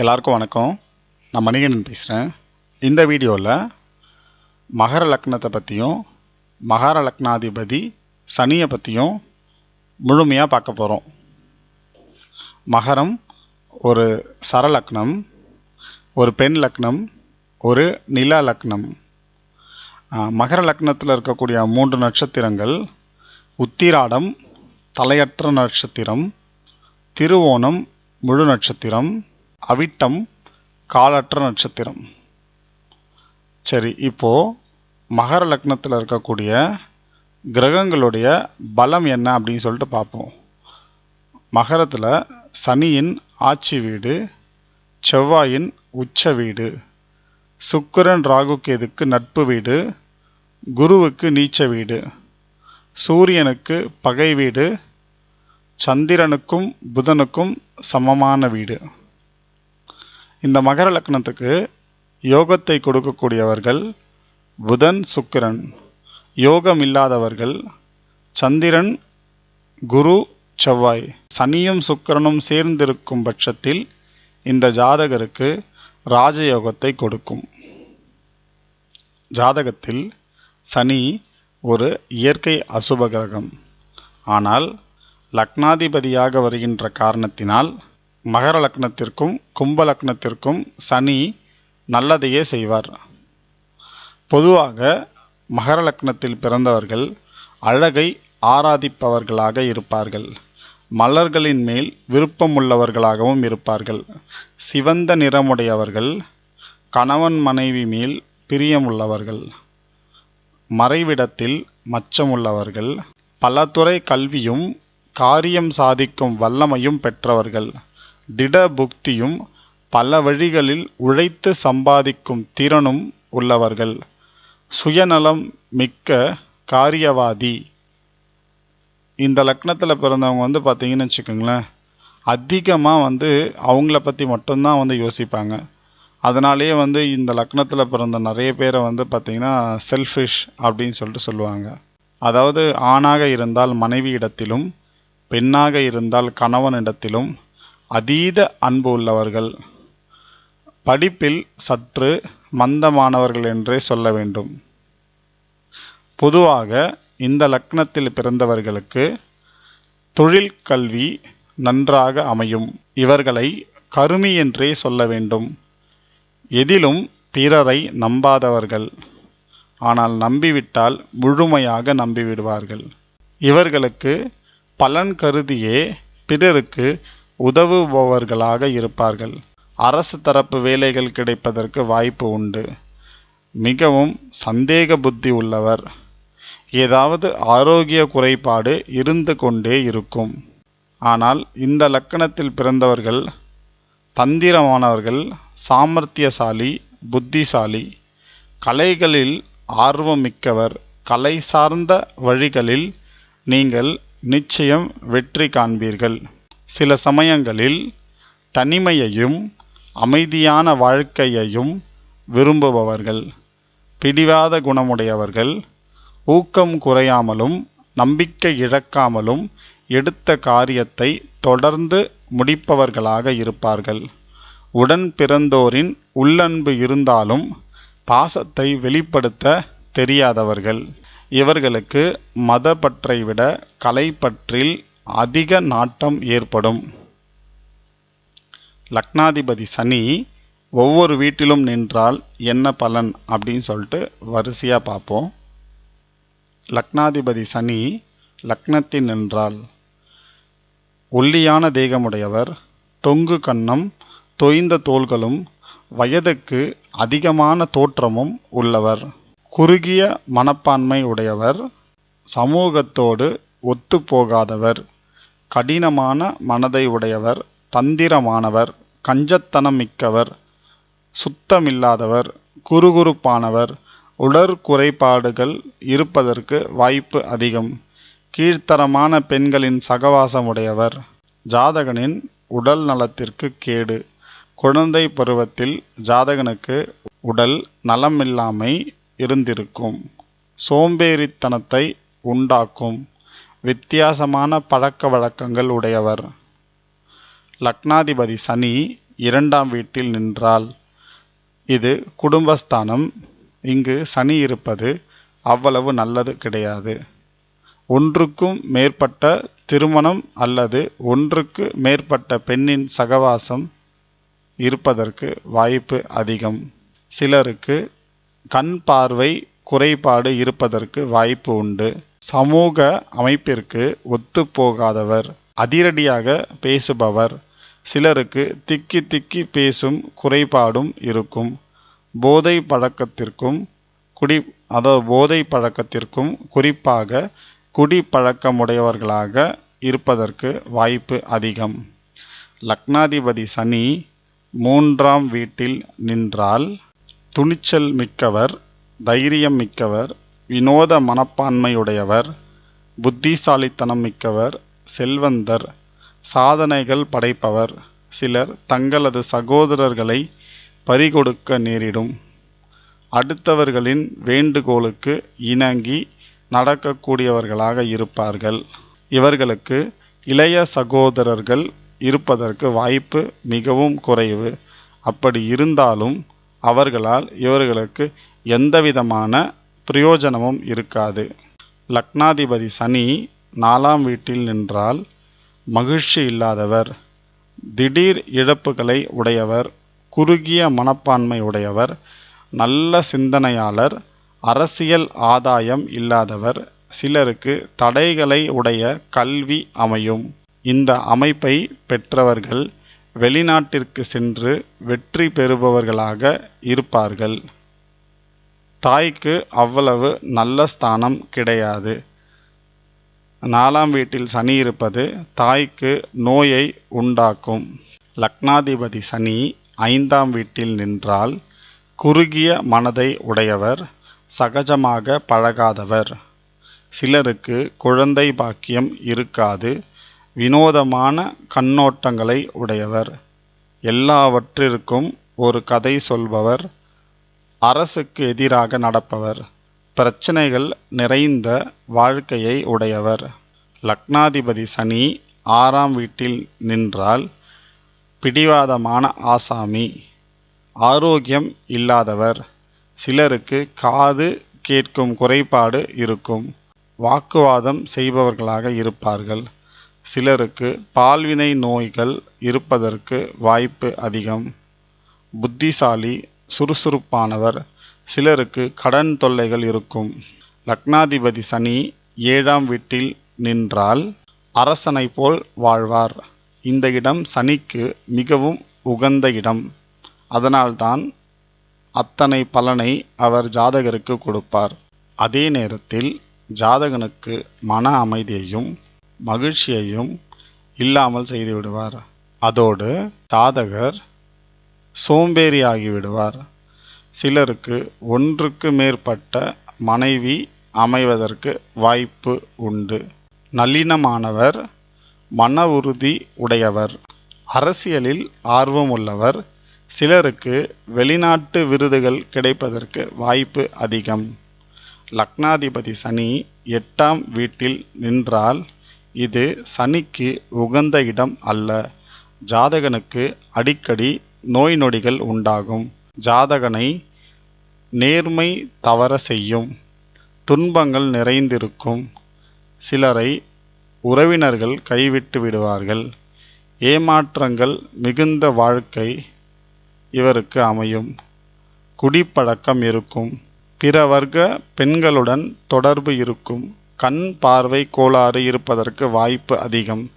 எல்லாருக்கும் வணக்கம். நான் மணிகண்டன் பேசுகிறேன் இந்த வீடியோவில் மகர லக்னத்தை பற்றியும் மகர லக்னாதிபதி சனியை பற்றியும் முழுமையாக பார்க்க போகிறோம் மகரம் ஒரு சரலக்னம் ஒரு பெண் லக்னம் ஒரு நில லக்னம். மகர லக்னத்தில் இருக்கக்கூடிய மூன்று நட்சத்திரங்கள் உத்திராடம் தலையற்ற நட்சத்திரம் திருவோணம் முழு நட்சத்திரம் அவிட்டம் காலற்ற நட்சத்திரம். சரி இப்போ மகர லக்னத்தில் இருக்கக்கூடிய கிரகங்களுடைய பலம் என்ன அப்படின்னு சொல்லிட்டு பார்ப்போம். மகரத்தில் சனியின் ஆட்சி வீடு செவ்வாயின் உச்ச வீடு சுக்கிரன் ராகுகேதுக்கு நட்பு வீடு குருவுக்கு நீச்ச வீடு சூரியனுக்கு பகை வீடு சந்திரனுக்கும் புதனுக்கும் சமமான வீடு. இந்த மகர லக்னத்துக்கு யோகத்தை கொடுக்கக்கூடியவர்கள் புதன் சுக்கிரன் யோகம் இல்லாதவர்கள் சந்திரன் குரு செவ்வாய். சனியும் சுக்கிரனும் சேர்ந்திருக்கும் பட்சத்தில் இந்த ஜாதகருக்கு ராஜயோகத்தை கொடுக்கும். ஜாதகத்தில் சனி ஒரு இயற்கை அசுப கிரகம். ஆனால் லக்னாதிபதியாக வருகின்ற காரணத்தினால் மகர லக்னத்திற்கும் கும்ப லக்னத்திற்கும் சனி நல்லதையே செய்வார். பொதுவாக மகர லக்னத்தில் பிறந்தவர்கள் அழகை ஆராதிப்பவர்களாக இருப்பார்கள். மலர்களின் மேல் விருப்பமுள்ளவர்களாகவும் இருப்பார்கள். சிவந்த நிறமுடையவர்கள் கணவன் மனைவி மேல் பிரியமுள்ளவர்கள் மறைவிடத்தில் மச்சமுள்ளவர்கள் பலதுறை கல்வியும் காரியம் சாதிக்கும் வல்லமையும் பெற்றவர்கள். திட புக்தியும் பல வழிகளில் உழைத்து சம்பாதிக்கும் திறனும் உள்ளவர்கள். சுயநலம் மிக்க காரியவாதி. இந்த லக்னத்தில் பிறந்தவங்க வந்து பார்த்தீங்கன்னு வச்சுக்கோங்களேன் அதிகமாக வந்து அவங்கள பற்றி மட்டும்தான் வந்து யோசிப்பாங்க. அதனாலேயே வந்து இந்த லக்னத்தில் பிறந்த நிறைய பேரை வந்து பார்த்திங்கன்னா செல்ஃபிஷ் அப்படின்னு சொல்லிட்டு சொல்லுவாங்க. அதாவது ஆணாக இருந்தால் மனைவியிடத்திலும் பெண்ணாக இருந்தால் கணவனிடத்திலும் அதீத அன்பு உள்ளவர்கள் படிப்பில் சற்று மந்தமானவர்கள் என்றே சொல்ல வேண்டும். பொதுவாக இந்த லக்னத்தில் பிறந்தவர்களுக்கு தொழில் கல்வி நன்றாக அமையும். இவர்களை கருமி என்றே சொல்ல வேண்டும். எதிலும் பிறரை நம்பாதவர்கள். ஆனால் நம்பிவிட்டால் முழுமையாக நம்பிவிடுவார்கள். இவர்களுக்கு பலன் கருதியே பிறருக்கு உதவுபவர்களாக இருப்பார்கள். அரசு தரப்பு வேலைகள் கிடைப்பதற்கு வாய்ப்பு உண்டு. மிகவும் சந்தேக புத்தி உள்ளவர். ஏதாவது ஆரோக்கிய குறைபாடு இருந்து கொண்டே இருக்கும். ஆனால் இந்த லக்கணத்தில் பிறந்தவர்கள் தந்திரமானவர்கள் சாமர்த்தியசாலி புத்திசாலி கலைகளில் ஆர்வமிக்கவர் கலை சார்ந்த வழிகளில் நீங்கள் நிச்சயம் வெற்றி காண்பீர்கள். சில சமயங்களில் தனிமையையும் அமைதியான வாழ்க்கையையும் விரும்புபவர்கள் பிடிவாத குணமுடையவர்கள் ஊக்கம் குறையாமலும் நம்பிக்கை இழக்காமலும் எடுத்த காரியத்தை தொடர்ந்து முடிப்பவர்களாக இருப்பார்கள். உடன் பிறந்தோரின் உள்ளன்பு இருந்தாலும் பாசத்தை வெளிப்படுத்த தெரியாதவர்கள். இவர்களுக்கு மத பற்றை விட கலை பற்றில் அதிக நாட்டம் ஏற்படும். லக்னாதிபதி சனி ஒவ்வொரு வீட்டிலும் நின்றால் என்ன பலன் அப்படின்னு சொல்லிட்டு வரிசையாக பார்ப்போம். லக்னாதிபதி சனி லக்னத்தில் நின்றால் ஒல்லியான தேகமுடையவர் தொங்கு கன்னம் தொய்ந்த தோள்களும் வயதுக்கு அதிகமான தோற்றமும் உள்ளவர். குறுகிய மனப்பான்மை உடையவர் சமூகத்தோடு ஒத்துப்போகாதவர் கடினமான மனதை உடையவர் தந்திரமானவர் கஞ்சத்தனம் மிக்கவர் சுத்தமில்லாதவர் குறுகுறுப்பானவர் உடற்குறைபாடுகள் இருப்பதற்கு வாய்ப்பு அதிகம். கீழ்த்தரமான பெண்களின் சகவாசமுடையவர் ஜாதகனின் உடல் நலத்திற்கு கேடு. குழந்தை பருவத்தில் ஜாதகனுக்கு உடல் நலமில்லாமை இருந்திருக்கும். சோம்பேறித்தனத்தை உண்டாக்கும். வித்தியாசமான பழக்க வழக்கங்கள் உடையவர். லக்னாதிபதி சனி இரண்டாம் வீட்டில் நின்றால் இது குடும்பஸ்தானம். இங்கு சனி இருப்பது அவ்வளவு நல்லது கிடையாது. ஒன்றுக்கும் மேற்பட்ட திருமணம் அல்லது ஒன்றுக்கு மேற்பட்ட பெண்ணின் சகவாசம் இருப்பதற்கு வாய்ப்பு அதிகம். சிலருக்கு கண் பார்வை குறைபாடு இருப்பதற்கு வாய்ப்பு உண்டு. சமூக அமைப்பிற்கு ஒத்துப்போகாதவர் அதிரடியாக பேசுபவர். சிலருக்கு திக்கி திக்கி பேசும் குறைபாடும் இருக்கும். போதை பழக்கத்திற்கும் குடி அதாவது போதை பழக்கத்திற்கும் குறிப்பாக குடி பழக்கமுடையவர்களாக இருப்பதற்கு வாய்ப்பு அதிகம். லக்னாதிபதி சனி மூன்றாம் வீட்டில் நின்றால் துணிச்சல் மிக்கவர் தைரியம் மிக்கவர் வினோத மனப்பான்மையுடையவர் புத்திசாலித்தனம் மிக்கவர் செல்வந்தர் சாதனைகள் படைப்பவர் சிலர் தங்களது சகோதரர்களை பறிகொடுக்க நேரிடும். அடுத்தவர்களின் வேண்டுகோளுக்கு இணங்கி நடக்கக்கூடியவர்களாக இருப்பார்கள். இவர்களுக்கு இளைய சகோதரர்கள் இருப்பதற்கு வாய்ப்பு மிகவும் குறைவு. அப்படி இருந்தாலும் அவர்களால் இவர்களுக்கு எந்தவிதமான பிரயோஜனமும் இருக்காது. லக்னாதிபதி சனி நாலாம் வீட்டில் நின்றால் மகிழ்ச்சி இல்லாதவர் திடீர் இழப்புகளை உடையவர் குறுகிய மனப்பான்மை உடையவர் நல்ல சிந்தனையாளர் அரசியல் ஆதாயம் இல்லாதவர் சிலருக்கு தடைகளை உடைய கல்வி அமையும். இந்த அமைப்பை பெற்றவர்கள் வெளிநாட்டிற்கு சென்று வெற்றி பெறுபவர்களாக இருப்பார்கள். தாய்க்கு அவ்வளவு நல்ல ஸ்தானம் கிடையாது. நாலாம் வீட்டில் சனி இருப்பது தாய்க்கு நோயை உண்டாக்கும். லக்னாதிபதி சனி ஐந்தாம் வீட்டில் நின்றால் குறுகிய மனதை உடையவர் சகஜமாக பழகாதவர். சிலருக்கு குழந்தை பாக்கியம் இருக்காது. வினோதமான கண்ணோட்டங்களை உடையவர். எல்லாவற்றிற்கும் ஒரு கதை சொல்பவர். அரசுக்கு எதிராக நடப்பவர். பிரச்சனைகள் நிறைந்த வாழ்க்கையை உடையவர். லக்னாதிபதி சனி ஆறாம் வீட்டில் நின்றால் பிடிவாதமான ஆசாமி. ஆரோக்கியம் இல்லாதவர். சிலருக்கு காது கேட்கும் குறைபாடு இருக்கும். வாக்குவாதம் செய்பவர்களாக இருப்பார்கள். சிலருக்கு பால்வினை நோய்கள் இருப்பதற்கு வாய்ப்பு அதிகம். புத்திசாலி சுறுசுறுப்பானவர் சிலருக்கு கடன் தொல்லைகள் இருக்கும். லக்னாதிபதி சனி ஏழாம் வீட்டில் நின்றால் அரசனை போல் வாழ்வார். இந்த இடம் சனிக்கு மிகவும் உகந்த இடம். அதனால்தான் அத்தனை பலனை அவர் ஜாதகருக்கு கொடுப்பார். அதே நேரத்தில் ஜாதகனுக்கு மன அமைதியையும் மகிழ்ச்சியையும் இல்லாமல் செய்துவிடுவார் அதோடு சாதகர் சோம்பேறியாகிவிடுவார் சிலருக்கு ஒன்றுக்கு மேற்பட்ட மனைவி அமைவதற்கு வாய்ப்பு உண்டு. நளினமானவர் மன உறுதி உடையவர் அரசியலில் ஆர்வமுள்ளவர் சிலருக்கு வெளிநாட்டு விருதுகள் கிடைப்பதற்கு வாய்ப்பு அதிகம். லக்னாதிபதி சனி எட்டாம் வீட்டில் நின்றால் இது சனிக்கு உகந்த இடம் அல்ல. ஜாதகனுக்கு அடிக்கடி நோய் நொடிகள் உண்டாகும். ஜாதகனை நேர்மை தவற செய்யும். துன்பங்கள் நிறைந்திருக்கும். சிலரை உறவினர்கள் கைவிட்டு விடுவார்கள். ஏமாற்றங்கள் மிகுந்த வாழ்க்கை இவருக்கு அமையும். குடிப்பழக்கம் இருக்கும். பிற வர்க்க பெண்களுடன் தொடர்பு இருக்கும். கண் பார்வை கோளாறு இருப்பதற்கு வாய்ப்பு அதிகம்.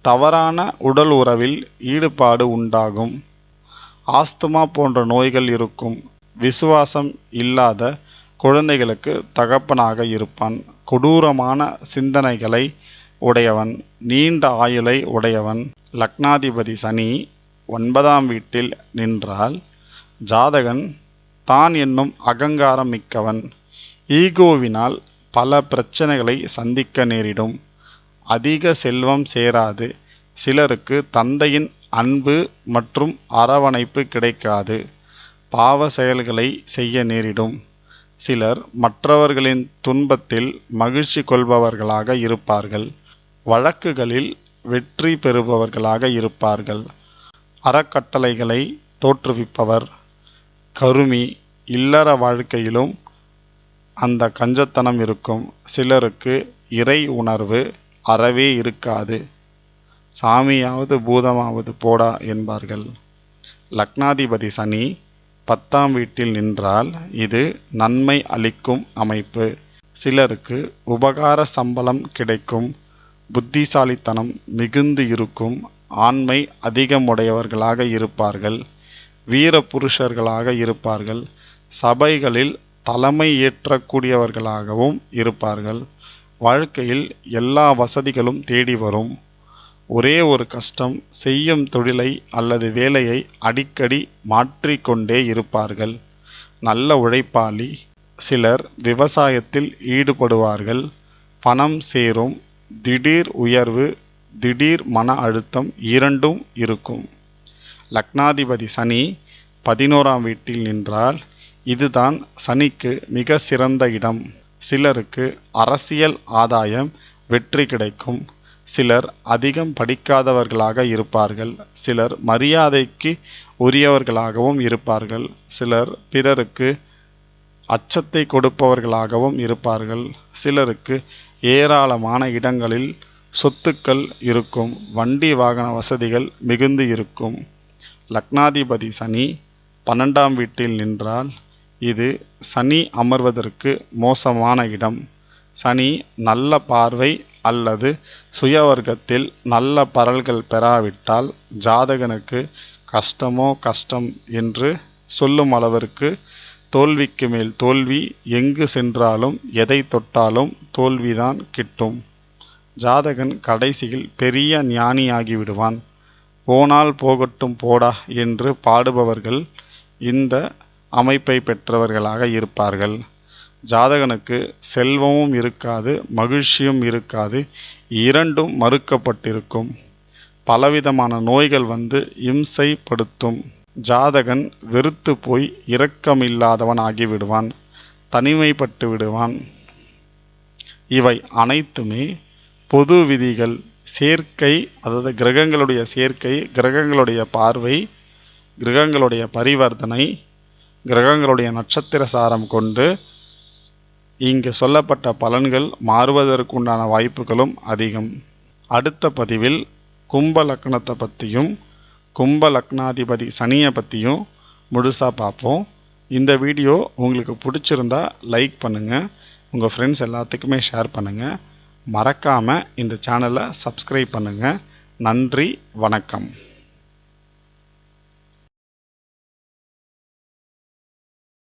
தவறான உடல் உறவில் ஈடுபாடு உண்டாகும். ஆஸ்துமா போன்ற நோய்கள் இருக்கும். விசுவாசம் இல்லாத குழந்தைகளுக்கு தகப்பனாக இருப்பான். கொடூரமான சிந்தனைகளை உடையவன். நீண்ட ஆயுளை உடையவன். லக்னாதிபதி சனி ஒன்பதாம் வீட்டில் நின்றால் ஜாதகன் தான் என்னும் அகங்காரம் மிக்கவன். ஈகோவினால் பல பிரச்சனைகளை சந்திக்க நேரிடும். அதிக செல்வம் சேராது. சிலருக்கு தந்தையின் அன்பு மற்றும் அரவணைப்பு கிடைக்காது. பாவ செயல்களை செய்ய நேரிடும். சிலர் மற்றவர்களின் துன்பத்தில் மகிழ்ச்சி கொள்பவர்களாக இருப்பார்கள். வழக்குகளில் வெற்றி பெறுபவர்களாக இருப்பார்கள். அறக்கட்டளைகளை தோற்றுவிப்பவர். கருமி இல்லற வாழ்க்கையிலும் அந்த கஞ்சத்தனம் இருக்கும். சிலருக்கு இறை உணர்வு அறவே இருக்காது. சாமியாவது பூதமாவது போடா என்பார்கள். லக்னாதிபதி சனி பத்தாம் வீட்டில் நின்றால் இது நன்மை அளிக்கும் அமைப்பு. சிலருக்கு உபகார சம்பளம் கிடைக்கும். புத்திசாலித்தனம் மிகுந்து இருக்கும். ஆண்மை அதிகமுடையவர்களாக இருப்பார்கள். வீர புருஷர்களாக இருப்பார்கள். சபைகளில் தலைமை ஏற்றக்கூடியவர்களாகவும் இருப்பார்கள். வாழ்க்கையில் எல்லா வசதிகளும் தேடி வரும். ஒரே ஒரு கஷ்டம் செய்யும் தொழிலை அல்லது வேலையை அடிக்கடி மாற்றிக்கொண்டே இருப்பார்கள். நல்ல உழைப்பாளி சிலர் விவசாயத்தில் ஈடுபடுவார்கள். பணம் சேரும் திடீர் உயர்வு திடீர் மன அழுத்தம் இரண்டும் இருக்கும். லக்னாதிபதி சனி பதினோராம் வீட்டில் நின்றால் இதுதான் சனிக்கு மிக சிறந்த இடம். சிலருக்கு அரசியல் ஆதாயம் வெற்றி கிடைக்கும். சிலர் அதிகம் படிக்காதவர்களாக இருப்பார்கள். சிலர் மரியாதைக்கு உரியவர்களாகவும் இருப்பார்கள். சிலர் பிறருக்கு அச்சத்தை கொடுப்பவர்களாகவும் இருப்பார்கள். சிலருக்கு ஏராளமான இடங்களில் சொத்துக்கள் இருக்கும். வண்டி வாகன வசதிகள் மிகுந்து இருக்கும். லக்னாதிபதி சனி பன்னெண்டாம் வீட்டில் நின்றால் இது சனி அமர்வதற்கு மோசமான இடம். சனி நல்ல பார்வை அல்லது சுயவர்க்கத்தில் நல்ல பரல்கள் பெறாவிட்டால் ஜாதகனுக்கு கஷ்டமோ கஷ்டம் என்று சொல்லும் அளவிற்கு தோல்விக்கு மேல் தோல்வி எங்கு சென்றாலும் எதை தொட்டாலும் தோல்விதான் கிட்டும். ஜாதகன் கடைசியில் பெரிய ஞானியாகிவிடுவான். போனால் போகட்டும் போடா என்று பாடுபவர்கள் இந்த அமைப்பை பெற்றவர்களாக இருப்பார்கள். ஜாதகனுக்கு செல்வமும் இருக்காது மகிழ்ச்சியும் இருக்காது இரண்டும் மறுக்கப்பட்டிருக்கும். பலவிதமான நோய்கள் வந்து இம்சைப்படுத்தும். ஜாதகன் வெறுத்து போய் இரக்கமில்லாதவன் ஆகிவிடுவான் தனிமைப்பட்டு விடுவான். இவை அனைத்துமே பொது விதிகள். சேர்க்கை அதாவது கிரகங்களுடைய சேர்க்கை கிரகங்களுடைய பார்வை கிரகங்களுடைய பரிவர்த்தனை கிரகங்களுடைய நட்சத்திர சாரம் கொண்டு இங்கு சொல்லப்பட்ட பலன்கள் மாறுவதற்குண்டான வாய்ப்புகளும் அதிகம். அடுத்த பதிவில் கும்ப லக்னத்தை பற்றியும் கும்ப லக்னாதிபதி சனியை பற்றியும் முழுசாக பார்ப்போம். இந்த வீடியோ உங்களுக்கு பிடிச்சிருந்தா லைக் பண்ணுங்கள் உங்கள் ஃப்ரெண்ட்ஸ் எல்லாத்துக்குமே ஷேர் பண்ணுங்கள் மறக்காமல் இந்த சேனலை சப்ஸ்கிரைப் பண்ணுங்கள் நன்றி வணக்கம்.